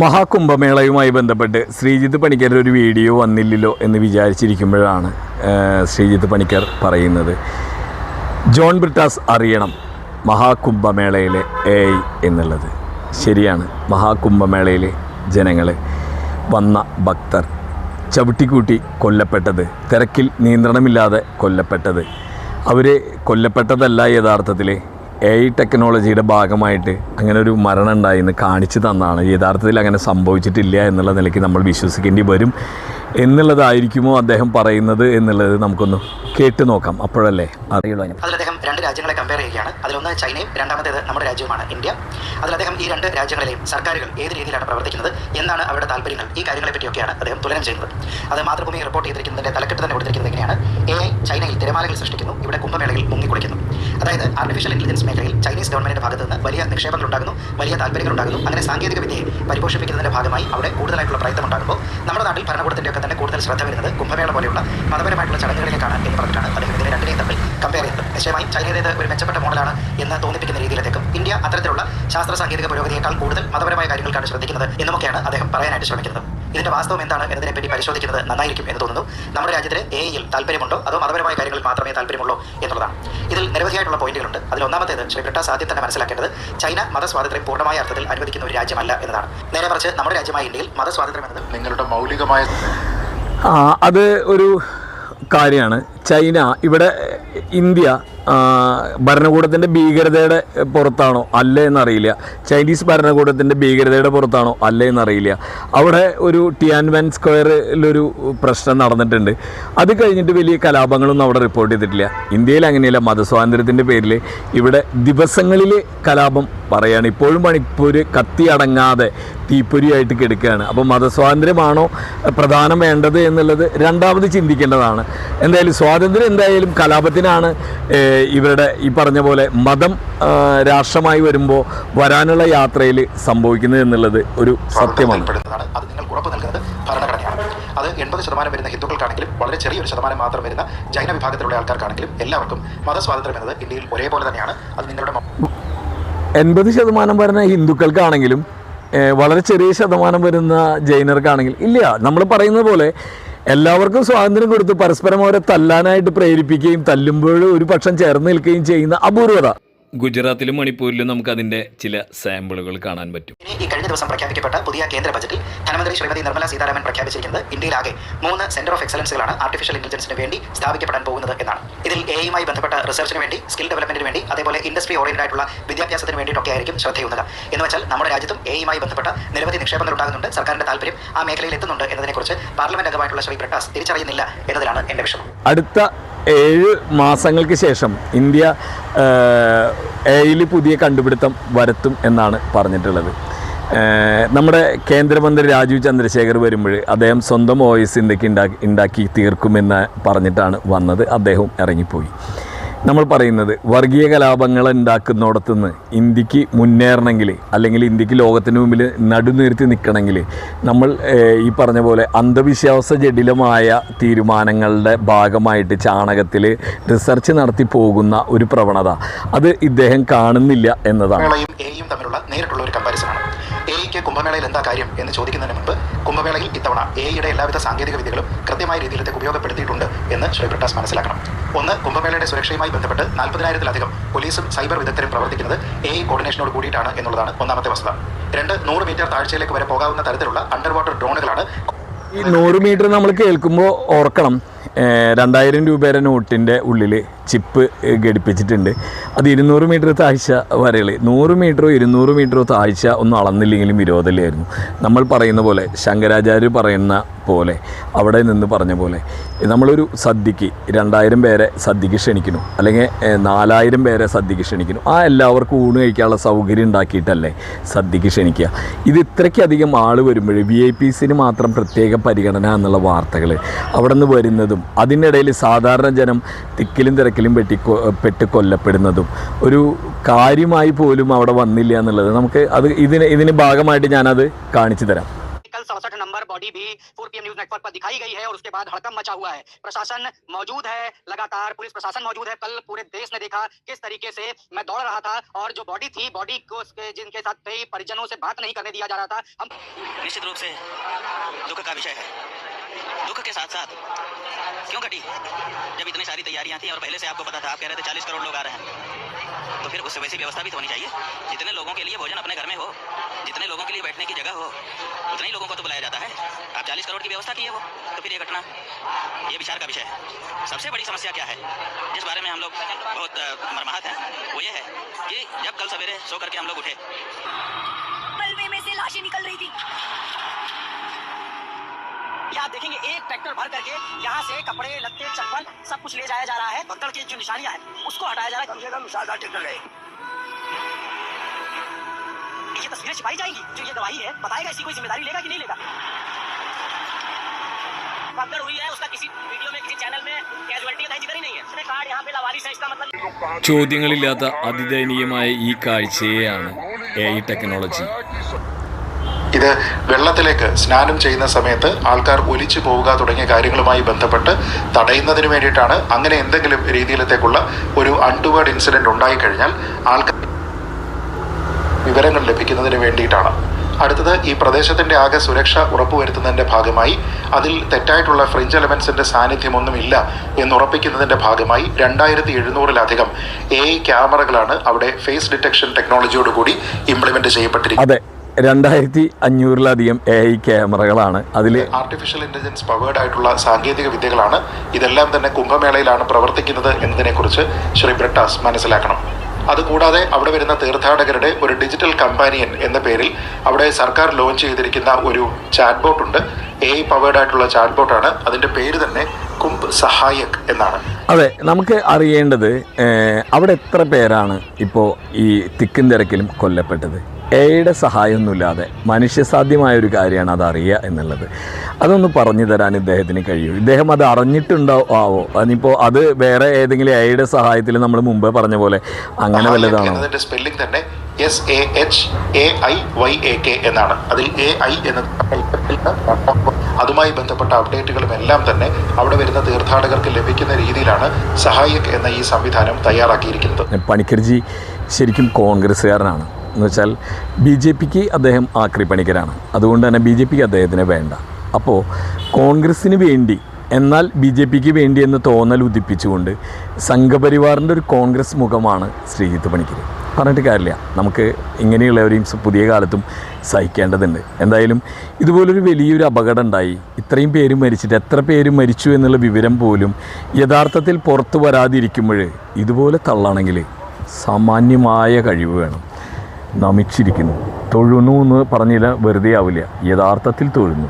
മഹാകുംഭമേളയുമായി ബന്ധപ്പെട്ട് ശ്രീജിത്ത് പണിക്കർ ഒരു വീഡിയോ വന്നില്ലല്ലോ എന്ന് വിചാരിച്ചിരിക്കുമ്പോഴാണ് ശ്രീജിത്ത് പണിക്കർ പറയുന്നത്. ജോൺ ബ്രിട്ടാസ് അറിയണം മഹാകുംഭമേളയിലെ എ ഐ എന്നുള്ളത്. ശരിയാണ് മഹാകുംഭമേളയിലെ ജനങ്ങൾ വന്ന ഭക്തർ ചവിട്ടിക്കൂട്ടി കൊല്ലപ്പെട്ടത് തിരക്കിൽ നിയന്ത്രണമില്ലാതെ കൊല്ലപ്പെട്ടത്. അവരെ കൊല്ലപ്പെട്ടതല്ല യഥാർത്ഥത്തിൽ എ ഐ ടെക്നോളജിയുടെ ഭാഗമായിട്ട് അങ്ങനെ ഒരു മരണം ഉണ്ടായി എന്ന് കാണിച്ചു തന്നാണ്. യഥാർത്ഥത്തിൽ അങ്ങനെ സംഭവിച്ചിട്ടില്ല എന്നുള്ള നിലയ്ക്ക് നമ്മൾ വിശ്വസിക്കേണ്ടി വരും. എന്നുള്ളതായിരിക്കുമോ അദ്ദേഹം പറയുന്നത് എന്നുള്ളത് നമുക്കൊന്ന് കേട്ട് നോക്കാം. അപ്പോഴല്ലേ? അറിയുള്ളൂ അതിൽ അദ്ദേഹം രണ്ട് രാജ്യങ്ങളെ കമ്പയർ ചെയ്യുകയാണ്. അതിലൊന്ന് ചൈനയും രണ്ടാമത്തേത് നമ്മുടെ രാജ്യവുമാണ് ഇന്ത്യ. അതിൽ അദ്ദേഹം ഈ രണ്ട് രാജ്യങ്ങളെയും സർക്കാരുകൾ ഏത് രീതിയിലാണ് പ്രവർത്തിക്കുന്നത് എന്താണ് അവരുടെ താല്പര്യങ്ങൾ. ഈ കാര്യങ്ങളെ പറ്റിയൊക്കെയാണ് അദ്ദേഹം തുലനം ചെയ്യുന്നത്. അത് മാതൃഭൂമി റിപ്പോർട്ട് ചെയ്തിരിക്കുന്നതിന്റെ തലക്കെട്ട് തന്നെ കൊടുത്തിരിക്കുന്നത് എങ്ങനെയാണ്? എ ചൈനയിൽ തിരമാലകൾ സൃഷ്ടിക്കുന്നു ഇവിടെ കുംഭമേളയിൽ മുങ്ങിക്കുളിക്കുന്നു. അതായത് ആർട്ടിഫിഷ്യൽ ഇന്റലിജൻസ് മേഖലയിൽ ചൈനീസ് ഗവൺമെന്റിന്റെ ഭാഗത്ത് നിന്ന് വലിയ നിക്ഷേപങ്ങൾ ഉണ്ടാകുന്നു വലിയ താല്പര്യങ്ങൾ ഉണ്ടാകുന്നു. അങ്ങനെ സാങ്കേതിക വിദ്യയെ പരിപോഷിപ്പിക്കുന്നതിന്റെ ഭാഗമായി അവിടെ കൂടുതലായിട്ടുള്ള പ്രയത്നം ഉണ്ടാകുമ്പോൾ നമ്മുടെ നാട്ടിൽ ഭരണകൂടത്തിന്റെ ഒക്കെ തന്നെ കൂടുതൽ ശ്രദ്ധ വരുന്നത് കുംഭമേള പോലെയുള്ള മതപരമായിട്ടുള്ള ചടങ്ങുകളിലേക്കാണ് എന്ന് പറഞ്ഞിട്ടാണ് അദ്ദേഹം ഇതിനെ രണ്ടിനെയും തമ്മിൽ കമ്പയർ ചെയ്യുന്നത്. നിശ്ചയമായും ചൈനയുടേത് ഒരു മെച്ചപ്പെട്ട മോഡലാണ് എന്ന് തോന്നിപ്പിക്കുന്ന രീതിയിലേക്കും ഇന്ത്യ അത്തരത്തിലുള്ള ശാസ്ത്ര സാങ്കേതിക പുരോഗതിയേക്കാൾ കൂടുതൽ മതപരമായ കാര്യങ്ങൾക്കാണ് ശ്രദ്ധിക്കുന്നത് എന്നുമൊക്കെയാണ് അദ്ദേഹം പറയാനായിട്ട് ശ്രമിക്കുന്നത്. ഇതിന്റെ വാസ്തവം എന്താണ് എന്നതിനെ പറ്റി പരിശോധിക്കുന്നത് നന്നായിരിക്കും എന്ന് തോന്നുന്നു. നമ്മുടെ രാജ്യത്തിന് എ യിൽ താല്പര്യമുണ്ടോ? അതോ മതപരമായ കാര്യങ്ങളിൽ മാത്രമേ താല്പര്യമുള്ളൂ എന്നുള്ളതാണ്. ഇതിൽ നിരവധിയായിട്ടുള്ള പോയിന്റുകളുണ്ട്. അതിൽ ഒന്നാമത്തേത് ശ്രീ ബ്രിട്ടാസ് ആദ്യം തന്നെ മനസ്സിലാക്കേണ്ടത് ചൈന മതസ്വാതന്ത്ര്യം പൂർണമായ അർത്ഥത്തിൽ അനുവദിക്കുന്ന ഒരു രാജ്യമല്ല എന്നതാണ്. നേരെ മറിച്ച് നമ്മുടെ രാജ്യമായ ഇന്ത്യയിൽ മതസ്വാതന്ത്ര്യം എന്നത് നിങ്ങളുടെ മൗലികമായ അത് ഒരു കാര്യമാണ്. ചൈന ഇവിടെ ഇന്ത്യ ഭരണകൂടത്തിന്റെ ഭീകരതയുടെ പുറത്താണോ? അല്ലേ എന്നറിയില്ല. ചൈനീസ് ഭരണകൂടത്തിന്റെ ഭീകരതയുടെ പുറത്താണോ? അല്ലേ എന്നറിയില്ല. അവിടെ ഒരു ടിയാൻവൻ സ്ക്വയറിലൊരു പ്രശ്നം നടന്നിട്ടുണ്ട്. അത് കഴിഞ്ഞിട്ട് വലിയ കലാപങ്ങളൊന്നും അവിടെ റിപ്പോർട്ട് ചെയ്തിട്ടില്ല. ഇന്ത്യയിൽ അങ്ങനെയല്ല മതസ്വാതന്ത്ര്യത്തിന്റെ പേരിൽ ഇവിടെ ദിവസങ്ങളിൽ കലാപം പറയുകയാണ് ഇപ്പോഴും മണിപ്പൂർ കത്തി അടങ്ങാതെ തീപ്പൊരിയായിട്ട് കിടക്കുകയാണ്. അപ്പോൾ മതസ്വാതന്ത്ര്യമാണോ പ്രധാനം വേണ്ടത് എന്നുള്ളത് രണ്ടാമത് ചിന്തിക്കേണ്ടതാണ്. എന്തായാലും സ്വാതന്ത്ര്യം എന്തായാലും കലാപത്തിനാണ് ഇവരുടെ ഈ പറഞ്ഞ പോലെ മതം രാഷ്ട്രമായി വരുമ്പോൾ വരാനുള്ള യാത്രയിൽ സംഭവിക്കുന്നത് എന്നുള്ളത് ഒരു സത്യമാണ്. അത് നിങ്ങൾക്ക് ഉറപ്പ് നൽകുന്നത് ഭരണഘടനയാണ്. അത് എൺപത് ശതമാനം വരുന്ന ഹിന്ദുക്കൾക്കാണെങ്കിലും വളരെ ചെറിയൊരു ശതമാനം മാത്രം വരുന്ന ജൈന വിഭാഗത്തിലുള്ള ആൾക്കാർക്കാണെങ്കിലും എല്ലാവർക്കും മതസ്വാതന്ത്ര്യം എന്നത് ഇന്ത്യയിൽ ഒരേപോലെ തന്നെയാണ്. അത് നിങ്ങളുടെ എൺപത് ശതമാനം വരുന്ന ഹിന്ദുക്കൾക്കാണെങ്കിലും വളരെ ചെറിയ ശതമാനം വരുന്ന ജൈനർക്കാണെങ്കിൽ ഇല്ല നമ്മൾ പറയുന്നത് പോലെ എല്ലാവർക്കും സ്വാതന്ത്ര്യം കൊടുത്ത് പരസ്പരം അവരെ തല്ലാനായിട്ട് പ്രേരിപ്പിക്കുകയും തല്ലുമ്പോൾ ഒരു പക്ഷം ചേർന്ന് നിൽക്കുകയും ചെയ്യുന്ന അപൂർവത. ഗുജറാത്തിലും മണിപ്പൂരിലും നമുക്ക് അതിന്റെ ചില സാമ്പിളുകൾ കാണാൻ പറ്റും. ഇനി ഈ കഴിഞ്ഞ ദിവസം പ്രഖ്യാപിക്കപ്പെട്ട പുതിയ കേന്ദ്ര ബജറ്റിൽ ധനമന്ത്രി ശ്രീമതി നിർമ്മല സീതാരാമൻ പ്രഖ്യാപിച്ചിരിക്കുന്നത് ഇന്ത്യയിലാകെ മൂന്ന് സെന്റർ ഓഫ് എക്സലൻസുകളാണ് ആർട്ടിഫിഷ്യൽ ഇന്റലിജൻസിന് വേണ്ടി സ്ഥാപിക്കപ്പെടാൻ പോകുന്നത് എന്നാണ്. ഇതിൽ എ ഐയുമായി ബന്ധപ്പെട്ട റിസർച്ചിന് വേണ്ടി സ്കിൽ ഡെവലപ്മെന്റിന് വേണ്ടി അതേപോലെ ഇൻഡസ്ട്രി ഓറിയന്റഡ് ആയിട്ടുള്ള വിദ്യാഭ്യാസത്തിന് വേണ്ടിയിട്ടൊക്കെ ആയിരിക്കും ശ്രദ്ധയുന്നത് എന്ന് വെച്ചാൽ നമ്മുടെ രാജ്യത്തും എ ഐയുമായി ബന്ധപ്പെട്ട നിരവധി നിക്ഷേപങ്ങൾ ഉണ്ടാകുന്നുണ്ട്. സർക്കാരിന്റെ താല്പര്യം ആ മേഖലയിൽ എത്തുന്നുണ്ട് എന്നതിനെക്കുറിച്ച് പാർലമെന്റ് അംഗമായിട്ടുള്ള ശ്രീ പ്രകാശ് തിരിച്ചറിയുന്നില്ല എന്നതിലാണ് എന്റെ വിഷമം. അടുത്ത ഏഴ് മാസങ്ങൾക്ക് ശേഷം ഇന്ത്യ എയിൽ പുതിയ കണ്ടുപിടുത്തം വരുത്തും എന്നാണ് പറഞ്ഞിട്ടുള്ളത്. നമ്മുടെ കേന്ദ്രമന്ത്രി രാജീവ് ചന്ദ്രശേഖർ വരുമ്പോൾ അദ്ദേഹം സ്വന്തം വോയിസ് ഇന്ത്യയ്ക്ക് ഉണ്ടാക്കി ഉണ്ടാക്കി തീർക്കുമെന്ന് പറഞ്ഞിട്ടാണ് വന്നത്. അദ്ദേഹം ഇറങ്ങിപ്പോയി. നമ്മൾ പറയുന്നത് വർഗീയ കലാപങ്ങൾ ഉണ്ടാക്കുന്നിടത്തുനിന്ന് ഇന്ത്യയ്ക്ക് മുന്നേറണമെങ്കിൽ അല്ലെങ്കിൽ ഇന്ത്യയ്ക്ക് ലോകത്തിന് മുമ്പിൽ നടുനിർത്തി നിൽക്കണമെങ്കിൽ നമ്മൾ ഈ പറഞ്ഞ പോലെ അന്ധവിശ്വാസ ജടിലമായ തീരുമാനങ്ങളുടെ ഭാഗമായിട്ട് ചാണകത്തിൽ റിസർച്ച് നടത്തി പോകുന്ന ഒരു പ്രവണത. അത് ഇദ്ദേഹം കാണുന്നില്ല എന്നതാണ്. തമ്മിലുള്ള നേരിട്ടുള്ള ഒരു കമ്പാരിസൺ ആണ്. എന്താ കാര്യം എന്ന് ചോദിക്കുന്നതിന് മുമ്പ് കുംഭമേളയിൽ ഇത്തവണ എയുടെ എല്ലാവിധ സാങ്കേതിക വിദ്യകളും കൃത്യമായ രീതിയിലേക്ക് ഉപയോഗപ്പെടുത്തിയിട്ടുണ്ട് എന്ന് ശ്രീ ബ്രിട്ടാസ് മനസ്സിലാക്കണം. ഒന്ന് കുംഭമേളയുടെ സുരക്ഷയുമായി ബന്ധപ്പെട്ട് നാൽപ്പതിനായിരത്തിലധികം പോലീസും സൈബർ വിദഗ്ധരും പ്രവർത്തിക്കുന്നത് എ കോർഡിനേഷനോട് കൂടിയിട്ടാണ് എന്നുള്ളതാണ് ഒന്നാമത്തെ വസ്തുത. രണ്ട് നൂറ് മീറ്റർ താഴ്ചയിലേക്ക് വരെ പോകാവുന്ന തരത്തിലുള്ള അണ്ടർ വാട്ടർ ഡ്രോണുകളാണ് ഈ നൂറ് മീറ്റർ നമ്മൾ കേൾക്കുമ്പോൾ ഓർക്കണം. രണ്ടായിരം രൂപയുടെ നോട്ടിന്റെ ഉള്ളിൽ ചിപ്പ് ഘടിപ്പിച്ചിട്ടുണ്ട്. അത് ഇരുന്നൂറ് മീറ്റർ താഴ്ച വരെയുള്ള നൂറ് മീറ്ററോ ഇരുന്നൂറ് മീറ്ററോ താഴ്ച ഒന്നും അളന്നില്ലെങ്കിലും വിരോധമില്ലായിരുന്നു. നമ്മൾ പറയുന്ന പോലെ ശങ്കരാചാര്യ പറയുന്ന പോലെ അവിടെ നിന്ന് പറഞ്ഞ പോലെ നമ്മളൊരു സദ്യക്ക് രണ്ടായിരം പേരെ സദ്യക്ക് ക്ഷണിക്കുന്നു. അല്ലെങ്കിൽ നാലായിരം പേരെ സദ്യക്ക് ക്ഷണിക്കുന്നു. ആ എല്ലാവർക്കും ഊണ് കഴിക്കാനുള്ള സൗകര്യം ഉണ്ടാക്കിയിട്ടല്ലേ സദ്യക്ക് ക്ഷണിക്കുക. ഇത് ഇത്രയ്ക്കധികം ആൾ വരുമ്പോൾ വി ഐ പിസിന് മാത്രം പ്രത്യേക പരിഗണന എന്നുള്ള വാർത്തകൾ അവിടെ നിന്ന് വരുന്നതും അതിനിടയിൽ സാധാരണ ജനം തിക്കിലും തിരക്കിലും പെട്ടി കൊ- പെട്ട് കൊല്ലപ്പെടുന്നതും ഒരു കാര്യമായി പോലും അവിടെ വന്നില്ല എന്നുള്ളത് നമുക്ക് അത് ഇതിന് ഇതിന് ഭാഗമായിട്ട് ഞാനത് കാണിച്ചു തരാം कल सड़सठ नंबर बॉडी बॉडी भी फोर पीएम न्यूज नेटवर्क पर दिखाई गई है और उसके बाद हड़कम मचा हुआ है प्रशासन मौजूद है लगातार पुलिस प्रशासन मौजूद है कल पूरे देश ने देखा किस तरीके से मैं दौड़ रहा था और जो बॉडी थी बॉडी को उसके जिनके साथ कई परिजनों से बात नहीं करने दिया जा रहा था हम निश्चित रूप से दुख का विषय है दुख के साथ साथ क्यों घटी? जब इतनी सारी तैयारियाँ थी और पहले से आपको पता था, आप कह रहे थे चालीस करोड़ लोग आ रहे हैं तो फिर उससे वैसी व्यवस्था भी तो होनी चाहिए। जितने लोगों के लिए भोजन अपने घर में हो, जितने लोगों के लिए बैठने की जगह हो, उतने ही लोगों को तो बुलाया जाता है। आप चालीस करोड़ की व्यवस्था की है वो तो फिर ये घटना, ये विचार का विषय है। सबसे बड़ी समस्या क्या है, जिस बारे में हम लोग बहुत मरमाहत हैं, वो ये है कि जब कल सवेरे सो करके हम लोग उठे में से लाशें निकल रही थी। यहाँ देखेंगे एक ट्रैक्टर भर करके यहाँ से कपड़े लत्ते चप्पल सब कुछ ले जाया जा रहा है भगदड़ की जो निशानियां हैं उसको हटाया जा रहा है कम से कम सात आठ ट्रैक्टर गए ये तस्वीरें छिपाई जाएंगी जो ये गवाही है बताएगा इसकी कोई जिम्मेदारी लेगा कि नहीं लेगा भगदड़ हुई है उसका किसी वीडियो में किसी चैनल में कैजुअलिटी का जिक्र ही नहीं है उसने कार्ड यहाँ पे लवारिस है इसका मतलब ചോദ്യങ്ങളില്ലാത്ത അതിദയനീയമായ ഈ കാഴ്ചയെയാണ് എ ഐ ടെക്നോളജി ഇത് വെള്ളത്തിലേക്ക് സ്നാനം ചെയ്യുന്ന സമയത്ത് ആൾക്കാർ ഒലിച്ചു പോവുക തുടങ്ങിയ കാര്യങ്ങളുമായി ബന്ധപ്പെട്ട് തടയുന്നതിന് വേണ്ടിയിട്ടാണ് അങ്ങനെ എന്തെങ്കിലും രീതിയിലത്തേക്കുള്ള ഒരു അൺടുവേർഡ് ഇൻസിഡന്റ് ഉണ്ടായിക്കഴിഞ്ഞാൽ ആൾക്കാർ വിവരങ്ങൾ ലഭിക്കുന്നതിന് വേണ്ടിയിട്ടാണ്. അടുത്തത് ഈ പ്രദേശത്തിന്റെ ആകെ സുരക്ഷ ഉറപ്പുവരുത്തുന്നതിന്റെ ഭാഗമായി അതിൽ തെറ്റായിട്ടുള്ള ഫ്രിഞ്ച് എലമെൻസിന്റെ സാന്നിധ്യമൊന്നുമില്ല എന്നുറപ്പിക്കുന്നതിന്റെ ഭാഗമായി രണ്ടായിരത്തി എഴുന്നൂറിലധികം എ ക്യാമറകളാണ് അവിടെ ഫേസ് ഡിറ്റക്ഷൻ ടെക്നോളജിയോടുകൂടി ഇംപ്ലിമെന്റ് ചെയ്യപ്പെട്ടിരിക്കുന്നത്. രണ്ടായിരത്തി അഞ്ഞൂറിലധികം എ ഐ ക്യാമറകളാണ് അതിൽ ആർട്ടിഫിഷ്യൽ ഇന്റലിജൻസ് പവേർഡ് ആയിട്ടുള്ള സാങ്കേതിക വിദ്യകളാണ്. ഇതെല്ലാം തന്നെ കുംഭമേളയിലാണ് പ്രവർത്തിക്കുന്നത് എന്നതിനെക്കുറിച്ച് ശ്രീ ബ്രിട്ടാസ് മനസ്സിലാക്കണം. അതുകൂടാതെ അവിടെ വരുന്ന തീർത്ഥാടകരുടെ ഒരു ഡിജിറ്റൽ കമ്പാനിയൻ എന്ന പേരിൽ അവിടെ സർക്കാർ ലോഞ്ച് ചെയ്തിരിക്കുന്ന ഒരു ചാറ്റ് ബോട്ട് ഉണ്ട്. എ ഐ പവേർഡ് ആയിട്ടുള്ള ചാറ്റ് ബോട്ടാണ് അതിന്റെ പേര് തന്നെ കുംഭ് സഹായക് എന്നാണ്. അതെ നമുക്ക് അറിയേണ്ടത് അവിടെ എത്ര പേരാണ് ഇപ്പോൾ ഈ തിക്കും തിരക്കിലും കൊല്ലപ്പെട്ടത്? എയുടെ സഹായമൊന്നുമില്ലാതെ മനുഷ്യസാധ്യമായ ഒരു കാര്യമാണ് അത് അറിയുക എന്നുള്ളത്. അതൊന്ന് പറഞ്ഞു തരാൻ ഇദ്ദേഹത്തിന് കഴിയും. ഇദ്ദേഹം അത് അറിഞ്ഞിട്ടുണ്ടാവോ ആവോ? അതിനിപ്പോൾ അത് വേറെ ഏതെങ്കിലും എയുടെ സഹായത്തിൽ നമ്മൾ മുമ്പേ പറഞ്ഞ പോലെ അങ്ങനെ വല്ലതാണോ? സ്പെല്ലിംഗ് തന്നെ S A H A I Y A K എന്നാണ്. അതിൽ എ ഐ എന്ന അതുമായി ബന്ധപ്പെട്ട അപ്ഡേറ്റുകളും എല്ലാം തന്നെ അവിടെ വരുന്ന തീർത്ഥാടകർക്ക് ലഭിക്കുന്ന രീതിയിലാണ് സഹായക് എന്ന ഈ സംവിധാനം തയ്യാറാക്കിയിരിക്കുന്നത്. പണിക്കർജി ശരിക്കും കോൺഗ്രസ്സുകാരനാണ്. എന്ന് വെച്ചാൽ ബി ജെ പിക്ക് അദ്ദേഹം ആക്രി പണിക്കരാണ്. അതുകൊണ്ട് തന്നെ ബി ജെ പിക്ക് അദ്ദേഹത്തിന് വേണ്ട. അപ്പോൾ കോൺഗ്രസ്സിന് വേണ്ടി എന്നാൽ ബി ജെ പിക്ക് വേണ്ടി എന്ന് തോന്നൽ ഉദിപ്പിച്ചുകൊണ്ട് സംഘപരിവാറിന്റെ ഒരു കോൺഗ്രസ് മുഖമാണ് ശ്രീജിത്ത് പണിക്കർ പറഞ്ഞിട്ട് കാര്യമില്ല. നമുക്ക് ഇങ്ങനെയുള്ളവരെയും പുതിയ കാലത്തും സഹിക്കേണ്ടതുണ്ട്. എന്തായാലും ഇതുപോലൊരു വലിയൊരു അപകടം ഉണ്ടായി ഇത്രയും പേര് മരിച്ചിട്ട് എത്ര പേര് മരിച്ചു എന്നുള്ള വിവരം പോലും യഥാർത്ഥത്തിൽ പുറത്തു വരാതിരിക്കുമ്പോൾ ഇതുപോലെ തള്ളണമെങ്കിൽ സാമാന്യമായ കഴിവ് വേണം. നമിച്ചിരിക്കുന്നു തൊഴുന്നു എന്ന് പറഞ്ഞില്ല വെറുതെ ആവില്ല യഥാർത്ഥത്തിൽ തൊഴുന്നു.